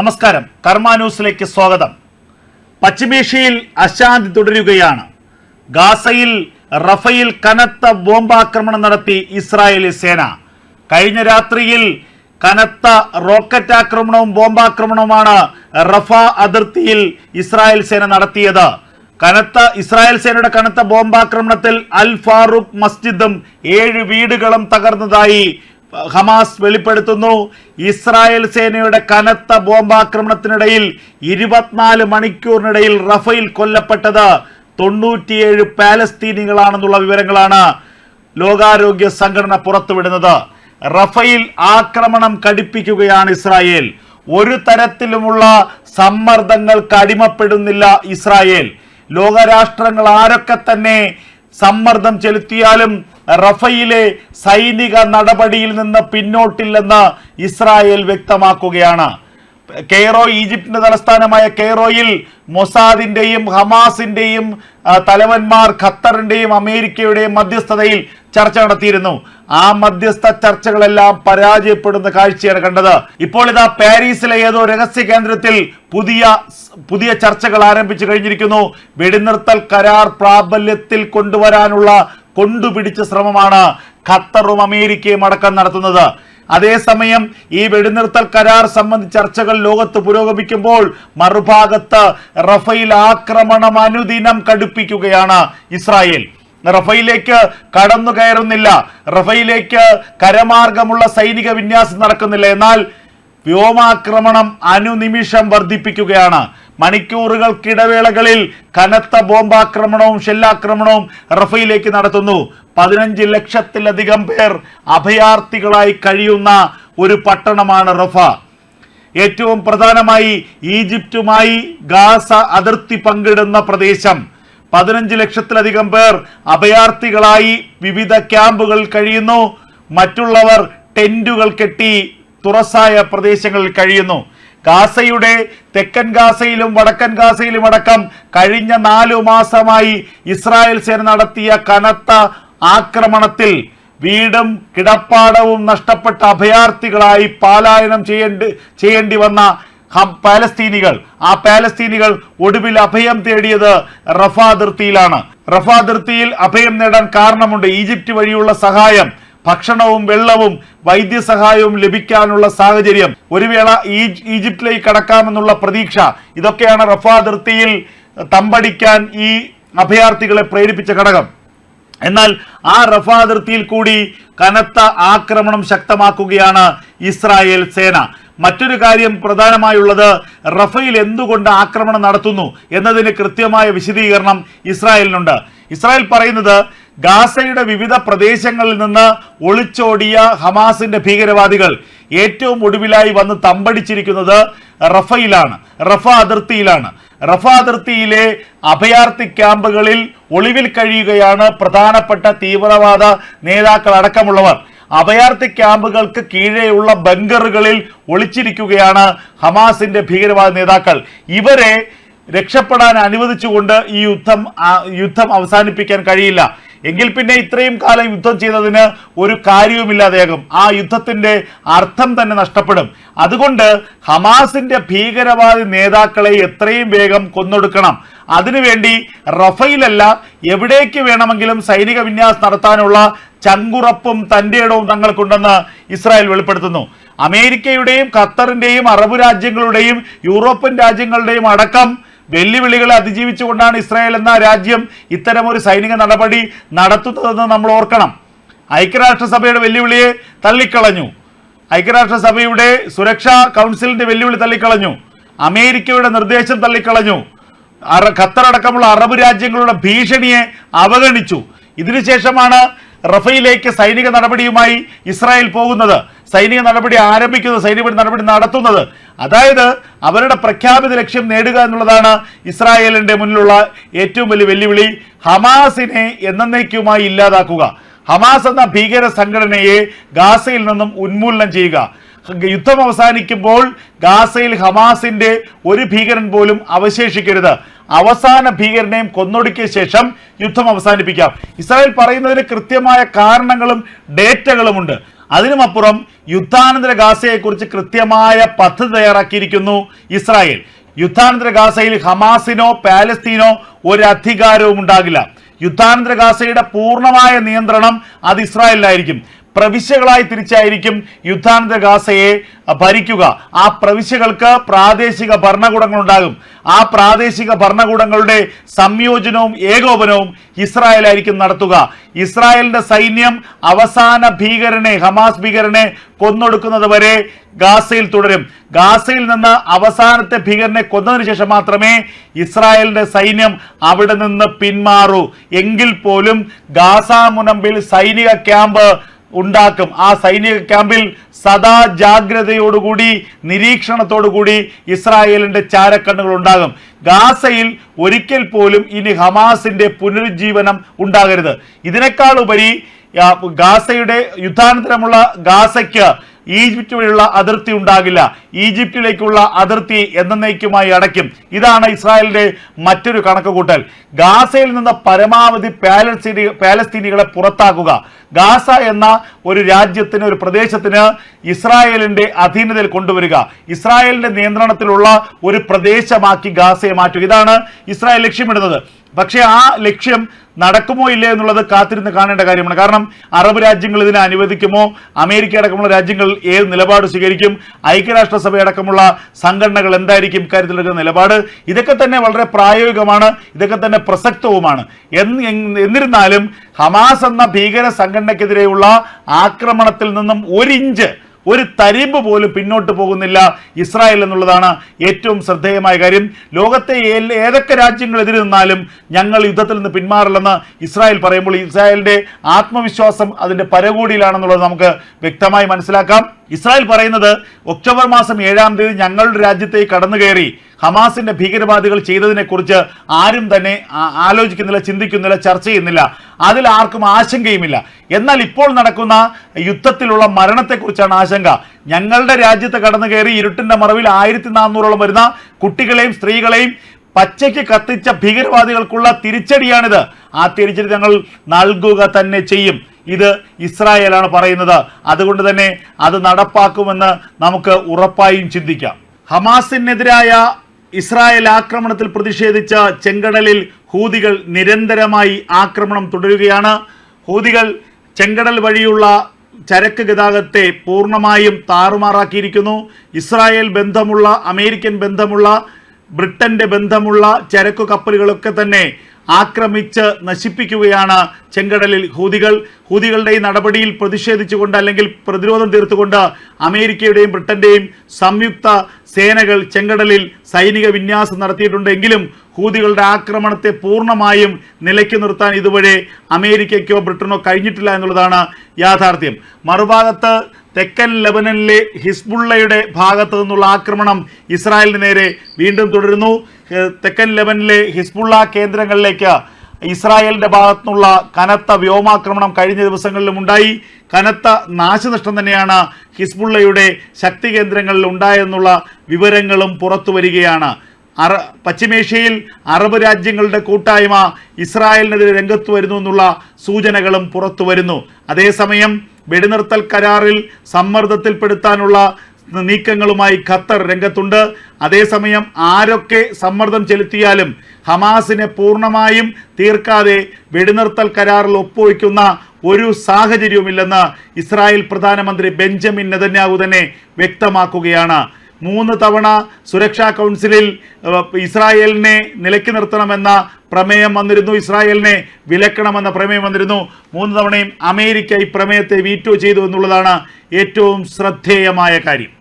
നമസ്കാരം. കർമ്മ ന്യൂസിലേക്ക് സ്വാഗതം. പശ്ചിമേഷ്യയിൽ അശാന്തി തുടരുകയാണ്. ഗാസയിൽ റഫയിൽ കനത്ത ബോംബാക്രമണം നടത്തി ഇസ്രായേലി സേന. കഴിഞ്ഞ രാത്രിയിൽ കനത്ത റോക്കറ്റ് ആക്രമണവും ബോംബാക്രമണവുമാണ് റഫ അതിർത്തിയിൽ ഇസ്രായേൽ സേന നടത്തിയത്. കനത്ത ഇസ്രായേൽ സേനയുടെ കനത്ത ബോംബാക്രമണത്തിൽ അൽ ഫാറൂഖ് മസ്ജിദും ഏഴ് വീടുകളും തകർന്നതായി ഹമാസ് വെളിപ്പെടുത്തുന്നു. ഇസ്രായേൽ സേനയുടെ കനത്ത ബോംബാക്രമണത്തിനിടയിൽ ഇരുപത്തിനാല് മണിക്കൂറിനിടയിൽ റഫയിൽ കൊല്ലപ്പെട്ടത് തൊണ്ണൂറ്റിയേഴ് പാലസ്തീനികളാണെന്നുള്ള വിവരങ്ങളാണ് ലോകാരോഗ്യ സംഘടന പുറത്തുവിടുന്നത്. റഫയിൽ ആക്രമണം കടുപ്പിക്കുകയാണ് ഇസ്രായേൽ. ഒരു തരത്തിലുമുള്ള സമ്മർദ്ദങ്ങൾക്ക് അടിമപ്പെടുന്നില്ല ഇസ്രായേൽ. ലോകരാഷ്ട്രങ്ങൾ ആരൊക്കെ തന്നെ സമ്മർദ്ദം ചെലുത്തിയാലും റഫയിലെ സൈനിക നടപടിയിൽ നിന്ന് പിന്നോട്ടില്ലെന്ന് ഇസ്രായേൽ വ്യക്തമാക്കുകയാണ്. കെയ്റോ ഈജിപ്തിന്റെ തലസ്ഥാനമായ കെയ്റോയിൽ മൊസാദിന്റെയും ഹമാസിന്റെയും തലവന്മാർ ഖത്തറിന്റെയും അമേരിക്കയുടെയും മധ്യസ്ഥതയിൽ ചർച്ച നടത്തിയിരുന്നു. ആ മധ്യസ്ഥ ചർച്ചകളെല്ലാം പരാജയപ്പെടുന്ന കാഴ്ചയാണ് കണ്ടത്. ഇപ്പോൾ ഇതാ പാരീസിലെ ഏതോ രഹസ്യ കേന്ദ്രത്തിൽ പുതിയ പുതിയ ചർച്ചകൾ ആരംഭിച്ചു കഴിഞ്ഞിരിക്കുന്നു. വെടിനിർത്തൽ കരാർ പ്രാബല്യത്തിൽ കൊണ്ടുവരാനുള്ള കൊണ്ടുപിടിച്ച ശ്രമമാണ് ഖത്തറും അമേരിക്കയും അടക്കം നടത്തുന്നത്. അതേസമയം ഈ വെടിനിർത്തൽ കരാർ സംബന്ധിച്ച ചർച്ചകൾ ലോകത്ത് പുരോഗമിക്കുമ്പോൾ മറുഭാഗത്ത് റഫയിൽ ആക്രമണം അനുദിനം കടുപ്പിക്കുകയാണ് ഇസ്രായേൽ. റഫയിലേക്ക് കടന്നു കയറുന്നില്ല. റഫയിലേക്ക് കരമാർഗമുള്ള സൈനിക വിന്യാസം നടക്കുന്നില്ല. എന്നാൽ വ്യോമാക്രമണം അനുനിമിഷം വർദ്ധിപ്പിക്കുകയാണ്. മണിക്കൂറുകൾക്കിടവേളകളിൽ കനത്ത ബോംബാക്രമണവും ഷെല്ലാക്രമണവും റഫയിലേക്ക് നടത്തുന്നു. പതിനഞ്ച് ലക്ഷത്തിലധികം പേർ അഭയാർത്ഥികളായി കഴിയുന്ന ഒരു പട്ടണമാണ് റഫ. ഏറ്റവും പ്രധാനമായി ഈജിപ്തുമായി ഗാസ അതിർത്തി പങ്കിടുന്ന പ്രദേശം. പതിനഞ്ച് ലക്ഷത്തിലധികം പേർ അഭയാർത്ഥികളായി വിവിധ ക്യാമ്പുകൾ കഴിയുന്നു. മറ്റുള്ളവർ ടെന്റുകൾ കെട്ടി തുറസായ പ്രദേശങ്ങളിൽ കഴിയുന്നു. ഗാസയുടെ തെക്കൻ ഗാസയിലും വടക്കൻ ഗാസയിലും അടക്കം കഴിഞ്ഞ നാലു മാസമായി ഇസ്രായേൽ സേന നടത്തിയ കനത്ത ആക്രമണത്തിൽ വീടും കിടപ്പാടവും നഷ്ടപ്പെട്ട അഭയാർത്ഥികളായി പാലായനം ചെയ്യേണ്ടി ചെയ്യേണ്ടി വന്ന പാലസ്തീനികൾ. ആ പാലസ്തീനികൾ ഒടുവിൽ അഭയം തേടിയത് റഫ അതിർത്തിയിലാണ്. റഫ അതിർത്തിയിൽ അഭയം നേടാൻ കാരണമുണ്ട്. ഈജിപ്റ്റ് വഴിയുള്ള സഹായം. ഭക്ഷണവും വെള്ളവും വൈദ്യസഹായവും ലഭിക്കാനുള്ള സാഹചര്യം. ഒരു വേള ഈജിപ്തിലേക്ക് കടക്കാമെന്നുള്ള പ്രതീക്ഷ. ഇതൊക്കെയാണ് റഫ അതിർത്തിയിൽ തമ്പടിക്കാൻ ഈ അഭയാർത്ഥികളെ പ്രേരിപ്പിച്ച ഘടകം. എന്നാൽ ആ റഫ അതിർത്തിയിൽ കൂടി കനത്ത ആക്രമണം ശക്തമാക്കുകയാണ് ഇസ്രായേൽ സേന. മറ്റൊരു കാര്യം പ്രധാനമായുള്ളത് റഫയിൽ എന്തുകൊണ്ട് ആക്രമണം നടത്തുന്നു എന്നതിന് കൃത്യമായ വിശദീകരണം ഇസ്രായേലിനുണ്ട്. ഇസ്രായേൽ പറയുന്നത് ഗാസയുടെ വിവിധ പ്രദേശങ്ങളിൽ നിന്ന് ഒളിച്ചോടിയ ഹമാസിന്റെ ഭീകരവാദികൾ ഏറ്റവും ഒടുവിലായി വന്ന് തമ്പടിച്ചിരിക്കുന്നത് റഫയിലാണ് റഫ അതിർത്തിയിലാണ്. റഫ അതിർത്തിയിലെ അഭയാർത്ഥി ക്യാമ്പുകളിൽ ഒളിവിൽ കഴിയുകയാണ് പ്രധാനപ്പെട്ട തീവ്രവാദ നേതാക്കൾ അടക്കമുള്ളവർ. അഭയാർത്ഥി ക്യാമ്പുകൾക്ക് കീഴെയുള്ള ബങ്കറുകളിൽ ഒളിച്ചിരിക്കുകയാണ് ഹമാസിന്റെ ഭീകരവാദ നേതാക്കൾ. ഇവരെ രക്ഷപ്പെടാൻ അനുവദിച്ചുകൊണ്ട് ഈ യുദ്ധം യുദ്ധം അവസാനിപ്പിക്കാൻ കഴിയില്ല. എങ്കിൽ പിന്നെ ഇത്രയും കാലം യുദ്ധം ചെയ്തതിന് ഒരു കാര്യവുമില്ല കാര്യവുമില്ലാതെയാകും ആ യുദ്ധത്തിന്റെ അർത്ഥം തന്നെ നഷ്ടപ്പെടും. അതുകൊണ്ട് ഹമാസിന്റെ ഭീകരവാദി നേതാക്കളെ എത്രയും വേഗം കൊന്നൊടുക്കണം. അതിനുവേണ്ടി റഫയിലല്ല എവിടേക്ക് വേണമെങ്കിലും സൈനിക വിന്യാസം നടത്താനുള്ള ചങ്കുറപ്പും തന്റെ ഇടവും തങ്ങൾക്കുണ്ടെന്ന് ഇസ്രായേൽ വെളിപ്പെടുത്തുന്നു. അമേരിക്കയുടെയും ഖത്തറിന്റെയും അറബ് രാജ്യങ്ങളുടെയും യൂറോപ്യൻ രാജ്യങ്ങളുടെയും അടക്കം വെല്ലുവിളികളെ അതിജീവിച്ചുകൊണ്ടാണ് ഇസ്രായേൽ എന്ന രാജ്യം ഇത്തരമൊരു സൈനിക നടപടി നടത്തുന്നതെന്ന് നമ്മൾ ഓർക്കണം. ഐക്യരാഷ്ട്രസഭയുടെ വെല്ലുവിളിയെ തള്ളിക്കളഞ്ഞു. ഐക്യരാഷ്ട്രസഭയുടെ സുരക്ഷാ കൗൺസിലിന്റെ വെല്ലുവിളി തള്ളിക്കളഞ്ഞു. അമേരിക്കയുടെ നിർദ്ദേശം തള്ളിക്കളഞ്ഞു. അറ- ഖത്തറടക്കമുള്ള അറബ് രാജ്യങ്ങളുടെ ഭീഷണിയെ അവഗണിച്ചു. ഇതിനുശേഷമാണ് റഫയിലേക്ക് സൈനിക നടപടിയുമായി ഇസ്രായേൽ പോകുന്നത്. സൈനിക നടപടി ആരംഭിക്കുന്നത് സൈനിക നടപടി നടത്തുന്നത്. അതായത് അവരുടെ പ്രഖ്യാപിത ലക്ഷ്യം നേടുക എന്നുള്ളതാണ് ഇസ്രായേലിന്റെ മുന്നിലുള്ള ഏറ്റവും വലിയ വെല്ലുവിളി. ഹമാസിനെ എന്നേക്കുമായി ഇല്ലാതാക്കുക. ഹമാസ് എന്ന ഭീകര സംഘടനയെ ഗാസയിൽ നിന്നും ഉന്മൂലനം ചെയ്യുക. യുദ്ധം അവസാനിക്കുമ്പോൾ ഗാസയിൽ ഹമാസിന്റെ ഒരു ഭീകരൻ പോലും അവശേഷിക്കരുത്. അവസാന ഭീകരനെയും കൊന്നൊടുക്കിയ ശേഷം യുദ്ധം അവസാനിപ്പിക്കാം. ഇസ്രായേൽ പറയുന്നതിന് കൃത്യമായ കാരണങ്ങളും ഡേറ്റകളുമുണ്ട്. അതിനുമപ്പുറം യുദ്ധാനന്തര ഗാസയെക്കുറിച്ച് കൃത്യമായ പദ്ധതി തയ്യാറാക്കിയിരിക്കുന്നു ഇസ്രായേൽ. യുദ്ധാനന്തര ഗാസയിൽ ഹമാസിനോ പാലസ്തീനോ ഒരു അധികാരവും ഉണ്ടാകില്ല. യുദ്ധാനന്തര ഗാസയുടെ പൂർണമായ നിയന്ത്രണം അത് ഇസ്രായേലിലായിരിക്കും. പ്രവിശ്യകളായി തിരിച്ചായിരിക്കും യുദ്ധാനന്തര ഗാസയെ ഭരിക്കുക. ആ പ്രവിശ്യകൾക്ക് പ്രാദേശിക ഭരണകൂടങ്ങൾ ഉണ്ടാകും ആ പ്രാദേശിക ഭരണകൂടങ്ങളുടെ സംയോജനവും ഏകോപനവും ഇസ്രായേലായിരിക്കും നടത്തുക. ഇസ്രായേലിന്റെ സൈന്യം അവസാന ഭീകരനെ ഹമാസ് ഭീകരനെ കൊന്നൊടുക്കുന്നത് വരെ ഗാസയിൽ തുടരും. ഗാസയിൽ നിന്ന് അവസാനത്തെ ഭീകരനെ കൊന്നതിന് ശേഷം മാത്രമേ ഇസ്രായേലിന്റെ സൈന്യം അവിടെ നിന്ന് പിന്മാറൂ. എങ്കിൽ പോലും ഗാസ മുനമ്പിൽ സൈനിക ക്യാമ്പ് ഉണ്ടാക്കും. ആ സൈനിക ക്യാമ്പിൽ സദാ ജാഗ്രതയോടുകൂടി നിരീക്ഷണത്തോടുകൂടി ഇസ്രായേലിന്റെ ചാരക്കണ്ണുകൾ ഉണ്ടാകും. ഗാസയിൽ ഒരിക്കൽ പോലും ഇനി ഹമാസിന്റെ പുനരുജ്ജീവനം ഉണ്ടാകരുത്. ഇതിനേക്കാൾ ഉപരി ഗാസയുടെ യുദ്ധാനന്തരമുള്ള ഗാസയ്ക്ക് ഈജിപ്റ്റ് വഴിയുള്ള അതിർത്തി ഉണ്ടാകില്ല. ഈജിപ്തിലേക്കുള്ള അതിർത്തി എന്നേക്കുമായി അടയ്ക്കും. ഇതാണ് ഇസ്രായേലിന്റെ മറ്റൊരു കണക്കുകൂട്ടൽ. ഗാസയിൽ നിന്ന് പരമാവധി പാലസ്തീനി പാലസ്തീനികളെ പുറത്താക്കുക. ഗാസ എന്ന ഒരു രാജ്യത്തിന് ഒരു പ്രദേശത്തിന് ഇസ്രായേലിന്റെ അധീനതയിൽ കൊണ്ടുവരിക. ഇസ്രായേലിന്റെ നിയന്ത്രണത്തിലുള്ള ഒരു പ്രദേശമാക്കി ഗാസയെ മാറ്റുക. ഇതാണ് ഇസ്രായേൽ ലക്ഷ്യമിടുന്നത്. പക്ഷേ ആ ലക്ഷ്യം നടക്കുമോ ഇല്ലേ എന്നുള്ളത് കാത്തിരുന്ന് കാണേണ്ട കാര്യമാണ്. കാരണം അറബ് രാജ്യങ്ങൾ ഇതിനെ അനുവദിക്കുമോ? അമേരിക്ക അടക്കമുള്ള രാജ്യങ്ങൾ ഏത് നിലപാട് സ്വീകരിക്കും? ഐക്യരാഷ്ട്രസഭ അടക്കമുള്ള സംഘടനകൾ എന്തായിരിക്കും ഇക്കാര്യത്തിലെടുക്കുന്ന നിലപാട്? ഇതൊക്കെ തന്നെ വളരെ പ്രായോഗികമാണ് ഇതൊക്കെ തന്നെ പ്രസക്തവുമാണ്. എന്നിരുന്നാലും ഹമാസ് എന്ന ഭീകര സംഘടനയ്ക്കെതിരെയുള്ള ആക്രമണത്തിൽ നിന്നും ഒരിഞ്ച് ഒരു തരിമ്പ് പോലും പിന്നോട്ട് പോകുന്നില്ല ഇസ്രായേൽ എന്നുള്ളതാണ് ഏറ്റവും ശ്രദ്ധേയമായ കാര്യം. ലോകത്തെ ഏതൊക്കെ രാജ്യങ്ങൾ എതിര് നിന്നാലും ഞങ്ങൾ യുദ്ധത്തിൽ നിന്ന് പിന്മാറില്ലെന്ന് ഇസ്രായേൽ പറയുമ്പോൾ ഇസ്രായേലിന്റെ ആത്മവിശ്വാസം അതിന്റെ പരകോടിയിലാണെന്നുള്ളത് നമുക്ക് വ്യക്തമായി മനസ്സിലാക്കാം. ഇസ്രായേൽ പറയുന്നത് ഒക്ടോബർ മാസം ഏഴാം തീയതി ഞങ്ങളുടെ രാജ്യത്തെ കടന്നു കയറി ഹമാസിന്റെ ഭീകരവാദികൾ ചെയ്തതിനെക്കുറിച്ച് ആരും തന്നെ ആലോചിക്കുന്നില്ല ചിന്തിക്കുന്നില്ല ചർച്ച ചെയ്യുന്നില്ല. അതിൽ ആർക്കും ആശങ്കയുമില്ല. എന്നാൽ ഇപ്പോൾ നടക്കുന്ന യുദ്ധത്തിലുള്ള മരണത്തെക്കുറിച്ചാണ് ആശങ്ക. ഞങ്ങളുടെ രാജ്യത്ത് കടന്നു കയറി ഇരുട്ടിന്റെ മറവിൽ ആയിരത്തി നാനൂറോളം വരുന്ന കുട്ടികളെയും സ്ത്രീകളെയും പച്ചയ്ക്ക് കത്തിച്ച ഭീകരവാദികൾക്കുള്ള തിരിച്ചടിയാണിത്. ആ തിരിച്ചടി ഞങ്ങൾ നൽകുക തന്നെ ചെയ്യും. ഇത് ഇസ്രായേലാണ് പറയുന്നത്. അതുകൊണ്ട് തന്നെ അത് നടപ്പാക്കുമെന്ന് നമുക്ക് ഉറപ്പായും ചിന്തിക്കാം. ഹമാസിനെതിരായ ഇസ്രായേൽ ആക്രമണത്തിൽ പ്രതിഷേധിച്ച ചെങ്കടലിൽ ഹൂതികൾ നിരന്തരമായി ആക്രമണം തുടരുകയാണ്. ഹൂതികൾ ചെങ്കടൽ വഴിയുള്ള ചരക്ക് ഗതാഗതത്തെ പൂർണമായും താറുമാറാക്കിയിരിക്കുന്നു. ഇസ്രായേൽ ബന്ധമുള്ള അമേരിക്കൻ ബന്ധമുള്ള ബ്രിട്ടന്റെ ബന്ധമുള്ള ചരക്കു കപ്പലുകളൊക്കെ തന്നെ ആക്രമിച്ച് നശിപ്പിക്കുകയാണ് ചെങ്കടലിൽ ഹൂതികൾ. ഹൂതികളുടെ ഈ നടപടിയിൽ പ്രതിഷേധിച്ചുകൊണ്ട് അല്ലെങ്കിൽ പ്രതിരോധം തീർത്തുകൊണ്ട് അമേരിക്കയുടെയും ബ്രിട്ടന്റെയും സംയുക്ത സേനകൾ ചെങ്കടലിൽ സൈനിക വിന്യാസം നടത്തിയിട്ടുണ്ടെങ്കിലും ഹൂതികളുടെ ആക്രമണത്തെ പൂർണമായും നിലയ്ക്ക് നിർത്താൻ ഇതുവരെ അമേരിക്കയ്ക്കോ ബ്രിട്ടനോ കഴിഞ്ഞിട്ടില്ല എന്നുള്ളതാണ് യാഥാർത്ഥ്യം. മറുഭാഗത്ത് തെക്കൻ ലബനനിലെ ഹിസ്ബുള്ളയുടെ ഭാഗത്തു നിന്നുള്ള ആക്രമണം ഇസ്രായേലിന് നേരെ വീണ്ടും തുടരുന്നു. തെക്കൻ ലബനിലെ ഹിസ്ബുള്ള കേന്ദ്രങ്ങളിലേക്ക് ഇസ്രായേലിന്റെ ഭാഗത്തുനിന്നുള്ള കനത്ത വ്യോമാക്രമണം കഴിഞ്ഞ ദിവസങ്ങളിലും ഉണ്ടായി. കനത്ത നാശനഷ്ടം തന്നെയാണ് ഹിസ്ബുള്ളയുടെ ശക്തി കേന്ദ്രങ്ങളിൽ ഉണ്ടായെന്നുള്ള വിവരങ്ങളും പുറത്തു വരികയാണ്. അറ പശ്ചിമേഷ്യയിൽ അറബ് രാജ്യങ്ങളുടെ കൂട്ടായ്മ ഇസ്രായേലിനെതിരെ രംഗത്ത് വരുന്നു എന്നുള്ള സൂചനകളും പുറത്തു വരുന്നു. അതേസമയം വെടിനിർത്തൽ കരാറിൽ സമ്മർദ്ദത്തിൽപ്പെടുത്താനുള്ള നീക്കങ്ങളുമായി ഖത്തർ രംഗത്തുണ്ട്. അതേസമയം ആരൊക്കെ സമ്മർദ്ദം ചെലുത്തിയാലും ഹമാസിനെ പൂർണമായും തീർക്കാതെ വെടിനിർത്തൽ കരാറിൽ ഒപ്പുവയ്ക്കുന്ന ഒരു സാഹചര്യവുമില്ലെന്ന് ഇസ്രായേൽ പ്രധാനമന്ത്രി ബെഞ്ചമിൻ നെതന്യാഹു തന്നെ വ്യക്തമാക്കുകയാണ്. മൂന്ന് തവണ സുരക്ഷാ കൗൺസിലിൽ ഇസ്രായേലിനെ നിലയ്ക്ക് നിർത്തണമെന്ന പ്രമേയം വന്നിരുന്നു. ഇസ്രായേലിനെ വിലക്കണമെന്ന പ്രമേയം വന്നിരുന്നു. മൂന്ന് തവണയും അമേരിക്ക ഈ പ്രമേയത്തെ വീറ്റോ ചെയ്തു എന്നുള്ളതാണ് ഏറ്റവും ശ്രദ്ധേയമായ കാര്യം.